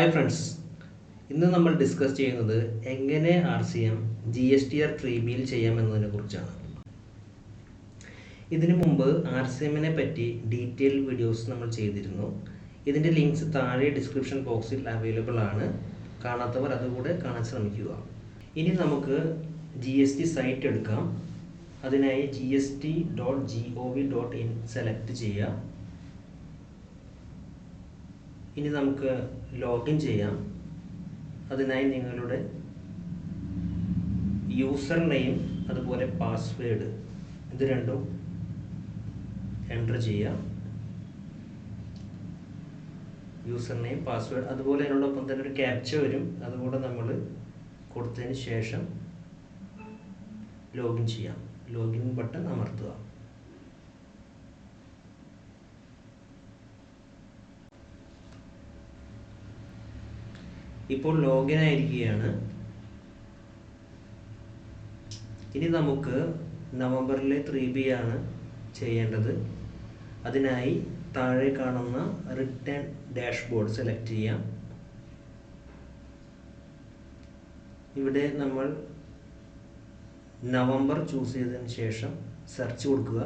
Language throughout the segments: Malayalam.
ഹായ് ഫ്രണ്ട്സ് ഇന്ന് നമ്മൾ ഡിസ്കസ് ചെയ്യുന്നത് എങ്ങനെ R C M G S T R പ്രീമിയിൽ ചെയ്യാം ചെയ്യാമെന്നതിനെ കുറിച്ചാണ്. ഇതിനു മുമ്പ് ആർ സി എമ്മിനെ പറ്റി ഡീറ്റെയിൽ വീഡിയോസ് നമ്മൾ ചെയ്തിരുന്നു. ഇതിന്റെ ലിങ്ക്സ് താഴെ ഡിസ്ക്രിപ്ഷൻ ബോക്സിൽ അവൈലബിൾ ആണ്. കാണാത്തവർ അതുകൂടെ കാണാൻ ശ്രമിക്കുക. ഇനി നമുക്ക് ജി എസ് ടി സൈറ്റ് എടുക്കാം. അതിനായി G S T dot G O V dot in select ചെയ്യുക ഇനി നമുക്ക് ലോഗിൻ ചെയ്യാം. അതിനായി നിങ്ങളുടെ യൂസർ നെയിം അതുപോലെ പാസ്വേഡ് ഇത് രണ്ടും എന്റർ ചെയ്യാം. യൂസർ നെയിം പാസ്വേഡ് അതുപോലെ അതിനോടൊപ്പം തന്നെ ഒരു ക്യാപ്ച വരും. അതുകൂടെ നമ്മൾ കൊടുത്തതിന് ശേഷം ലോഗിൻ ചെയ്യാം. ലോഗിൻ ബട്ടൺ അമർത്തുക. ഇപ്പോൾ ലോഗിൻ ആയിരിക്കുകയാണ്. ഇനി നമുക്ക് നവംബറിലെ ത്രീ ബി ആണ് ചെയ്യേണ്ടത്. അതിനായി താഴെ കാണുന്ന റിട്ടേൺ ഡാഷ്ബോർഡ് സെലക്ട് ചെയ്യാം. ഇവിടെ നമ്മൾ നവംബർ ചൂസ് ചെയ്തതിന് ശേഷം സെർച്ച് കൊടുക്കുക.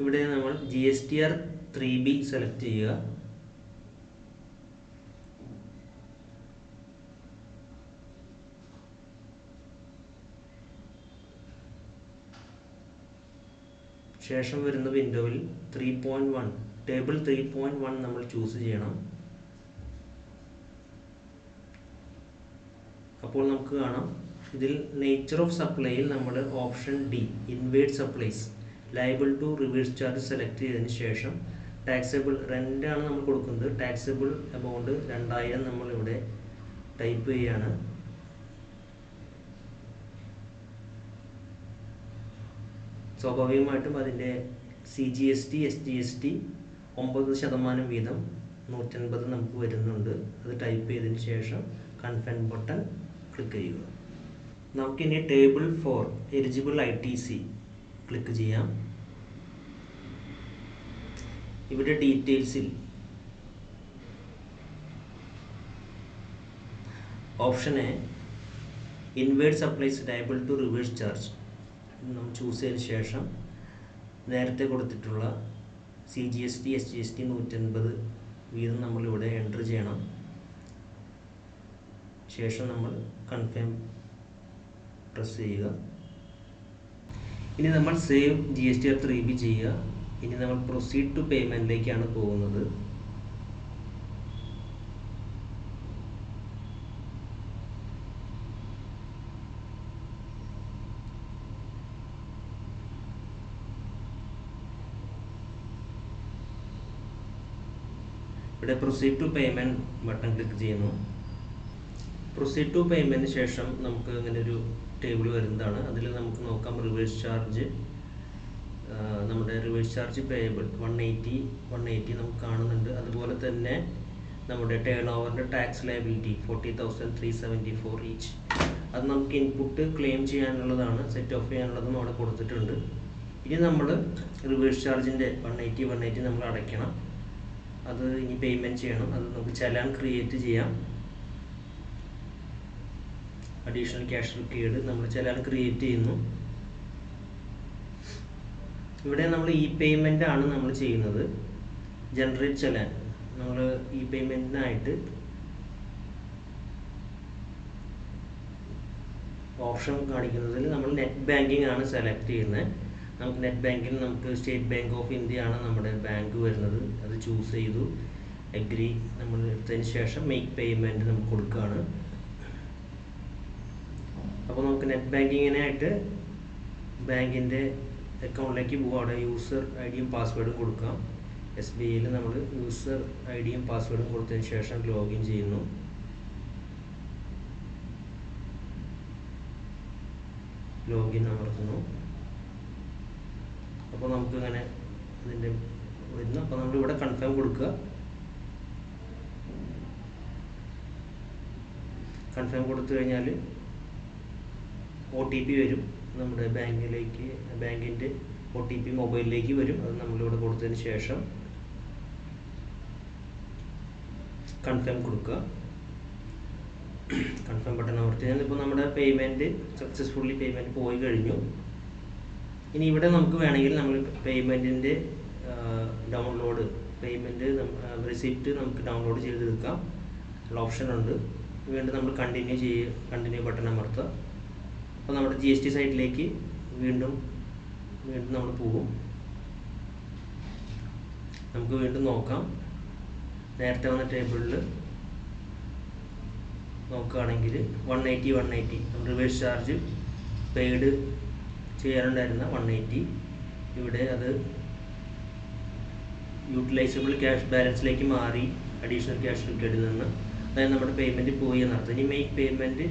ഇവിടെ നമ്മൾ G S T R three B select ചെയ്യുക. ശേഷം വരുന്ന വിൻഡോയിൽ three point one table three point one നമ്മൾ ചൂസ് ചെയ്യണം. അപ്പോൾ നമുക്ക് കാണാം. ഇതിൽ നേച്ചർ ഓഫ് സപ്ലൈയിൽ നമ്മൾ option D inward supplies liable to reverse charge select ചെയ്തതിന് ശേഷം ടാക്സബിൾ റെന്റാണ് നമ്മൾ കൊടുക്കുന്നത്. ടാക്സബിൾ എമൗണ്ട് രണ്ടായിരം നമ്മൾ ഇവിടെ ടൈപ്പ് ചെയ്യുകയാണ്. സ്വാഭാവികമായിട്ടും അതിന്റെ C G S T S G S T ഒമ്പത് ശതമാനം വീതം നൂറ്റൻപത് നമുക്ക് വരുന്നുണ്ട്. അത് ടൈപ്പ് ചെയ്തതിന് ശേഷം കൺഫേം ബട്ടൺ ക്ലിക്ക് ചെയ്യുക. നമുക്കിനി table four eligible I T C click ചെയ്യാം. ഇവിടെ ഡീറ്റെയിൽസിൽ option A supplies liable to reverse charge choose ചെയ്തതിന് ശേഷം നേരത്തെ കൊടുത്തിട്ടുള്ള C G S T S G S T നൂറ്റൻപത് വീതം നമ്മളിവിടെ എന്റർ ചെയ്യണം. ശേഷം നമ്മൾ കൺഫേം പ്രസ് ചെയ്യുക. ഇനി നമ്മൾ save G S T R three B ചെയ്യുക. ഇനി നമ്മൾ പ്രൊസീഡ് ടു പേയ്മെന്റിലേക്കാണ് പോകുന്നത്. ഇവിടെ proceed to payment button click ചെയ്യുന്നു. പ്രൊസീഡ് ടു പേയ്മെന്റിന് ശേഷം നമുക്ക് അങ്ങനെ ഒരു ടേബിൾ വരുന്നതാണ്. അതിൽ നമുക്ക് നോക്കാം റിവേഴ്സ് ചാർജ് നമ്മുടെ reverse charge payable one eighty one eighty നമുക്ക് കാണുന്നുണ്ട്. അതുപോലെ തന്നെ നമ്മുടെ turn ഓവറിന്റെ tax liability forty thousand three seventy four each അത് നമുക്ക് ഇൻപുട്ട് ക്ലെയിം ചെയ്യാനുള്ളതാണ് സെറ്റ് ഓഫ് ചെയ്യാനുള്ളതും അവിടെ കൊടുത്തിട്ടുണ്ട്. ഇനി നമ്മൾ റിവേഴ്സ് ചാർജിന്റെ വൺ എയ്റ്റി വൺ എയ്റ്റി നമ്മൾ അടയ്ക്കണം. അത് ഇനി പേയ്മെന്റ് ചെയ്യണം. അത് നമുക്ക് ചലാൻ ക്രിയേറ്റ് ചെയ്യാം. അഡീഷണൽ ക്യാഷ് റിക്കേർഡ് നമ്മൾ ചലാൻ ക്രിയേറ്റ് ചെയ്യുന്നു. ഇവിടെ നമ്മൾ ഇ പേയ്മെന്റ് ആണ് നമ്മൾ ചെയ്യുന്നത്. ജനറേറ്റ് ചലാൻ നമ്മൾ ഇ പേയ്മെന്റിനായിട്ട് ഓപ്ഷൻ കാണിക്കുന്നതിൽ നമ്മൾ നെറ്റ് ബാങ്കിങ് ആണ് സെലക്ട് ചെയ്യുന്നത് നമുക്ക് നെറ്റ് ബാങ്കിൽ നമുക്ക് സ്റ്റേറ്റ് ബാങ്ക് ഓഫ് ഇന്ത്യ ആണ് നമ്മുടെ ബാങ്ക് വരുന്നത്. അത് ചൂസ് ചെയ്തു. എഗ്രി നമ്മൾ എടുത്തതിന് ശേഷം മേക്ക് പേയ്മെന്റ് നമുക്ക് കൊടുക്കുകയാണ് അപ്പോൾ നമുക്ക് നെറ്റ് ബാങ്കിങ്ങിനായിട്ട് ബാങ്കിന്റെ അക്കൗണ്ടിലേക്ക് പോകും അവിടെ യൂസർ ഐ ഡിയും പാസ്വേഡും കൊടുക്കാം. എസ് ബി ഐയിൽ നമ്മൾ യൂസർ ഐ ഡിയും പാസ്വേഡും കൊടുത്തതിന് ശേഷം ലോഗിൻ ചെയ്യുന്നു. ലോഗിൻ അമർത്തുന്നു. അപ്പോൾ നമുക്ക് ഇങ്ങനെ ഇതിന്റെ വരുന്നു. അപ്പോൾ നമ്മൾ ഇവിടെ കൺഫേം കൊടുക്കുക. കൺഫേം കൊടുത്തു കഴിഞ്ഞാൽ ഒ ടി പി വരും. നമ്മുടെ ബാങ്കിലേക്ക് ബാങ്കിന്റെ ഒ ടി പി മൊബൈലിലേക്ക് വരും. അത് നമ്മളിവിടെ കൊടുത്തതിന് ശേഷം കൺഫേം കൊടുക്കുക. കൺഫേം ബട്ടൺ അമർത്തിയാൽ ഇപ്പോൾ നമ്മുടെ പേയ്മെന്റ് സക്സസ്ഫുള്ളി പേയ്മെന്റ് പോയി കഴിഞ്ഞു. ഇനി ഇവിടെ നമുക്ക് വേണമെങ്കിൽ നമ്മൾ പേയ്മെന്റിന്റെ ഡൗൺലോഡ് പേയ്മെന്റ് റിസിപ്റ്റ് നമുക്ക് ഡൗൺലോഡ് ചെയ്തെടുക്കാം. ഓപ്ഷൻ ഉണ്ട്. വീണ്ടും നമ്മൾ കണ്ടിന്യൂ ചെയ്യുക കണ്ടിന്യൂ ബട്ടൺ അമർത്തുക. അപ്പോൾ നമ്മുടെ ജി എസ് ടി സൈറ്റിലേക്ക് വീണ്ടും വീണ്ടും നമ്മൾ പോകും. നമുക്ക് വീണ്ടും നോക്കാം. നേരത്തെ വന്ന ടേബിളിൽ നോക്കുകയാണെങ്കിൽ one eighty one eighty reverse charge paid ചെയ്യാനുണ്ടായിരുന്ന one eighty ഇവിടെ അത് യൂട്ടിലൈസബിൾ ക്യാഷ് ബാലൻസിലേക്ക് മാറി അഡീഷണൽ ക്യാഷ് ക്രിക്കറ്റിൽ നിന്ന്. അതായത് നമ്മുടെ പേയ്മെന്റ് പോയി എന്നർത്ഥം. ഇനി മെയ്ക്ക് പേയ്മെന്റ്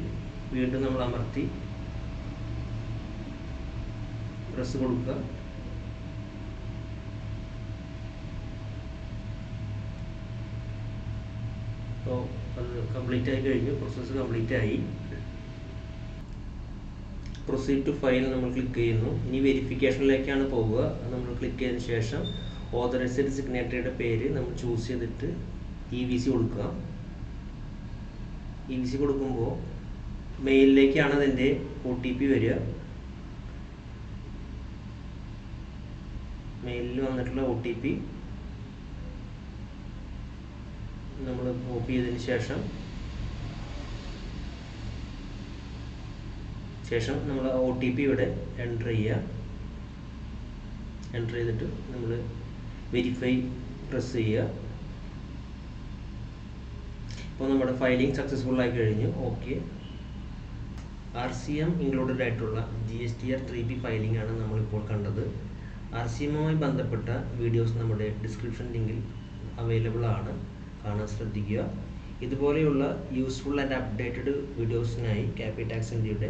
വീണ്ടും നമ്മൾ അമർത്തി പ്രസ് കൊടുക്കുക. അപ്പോൾ അത് കംപ്ലീറ്റ് ആയി കഴിഞ്ഞു. പ്രോസസ്സ് കംപ്ലീറ്റ് ആയി. പ്രൊസീഡ് ടു ഫയൽ നമ്മൾ ക്ലിക്ക് ചെയ്യുന്നു. ഇനി വെരിഫിക്കേഷനിലേക്കാണ് പോവുക. നമ്മൾ ക്ലിക്ക് ചെയ്തതിന് ശേഷം ഓതറൈസ്ഡ് സിഗ്നേറ്ററിയുടെ പേര് നമ്മൾ ചൂസ് ചെയ്തിട്ട് ഇ വി സി കൊടുക്കുക. ഇ വി സി കൊടുക്കുമ്പോൾ മെയിലിലേക്കാണ് അതിന്റെ ഒ ടി പി വരിക. മെയിലിൽ വന്നിട്ടുള്ള ഒ ടി പി നമ്മൾ കോപ്പി ചെയ്തതിന് ശേഷം ശേഷം നമ്മൾ ഒ ടി പി ഇവിടെ എന്റർ ചെയ്യുക. എന്റർ ചെയ്തിട്ട് നമ്മൾ വെരിഫൈ പ്രസ് ചെയ്യുക. ഇപ്പോൾ നമ്മുടെ ഫയലിംഗ് സക്സസ്ഫുൾ ആയി കഴിഞ്ഞു. Okay R C M included ആയിട്ടുള്ള G S T R three B filing ആണ് നമ്മളിപ്പോൾ കണ്ടത്. ആർ സി എമ്മുമായി ബന്ധപ്പെട്ട വീഡിയോസ് നമ്മുടെ ഡിസ്ക്രിപ്ഷൻ ലിങ്കിൽ അവൈലബിൾ ആണ്. കാണാൻ ശ്രദ്ധിക്കുക. ഇതുപോലെയുള്ള യൂസ്ഫുൾ ആൻഡ് അപ്ഡേറ്റഡ് വീഡിയോസിനായി ക്യാപി ഇന്ത്യയുടെ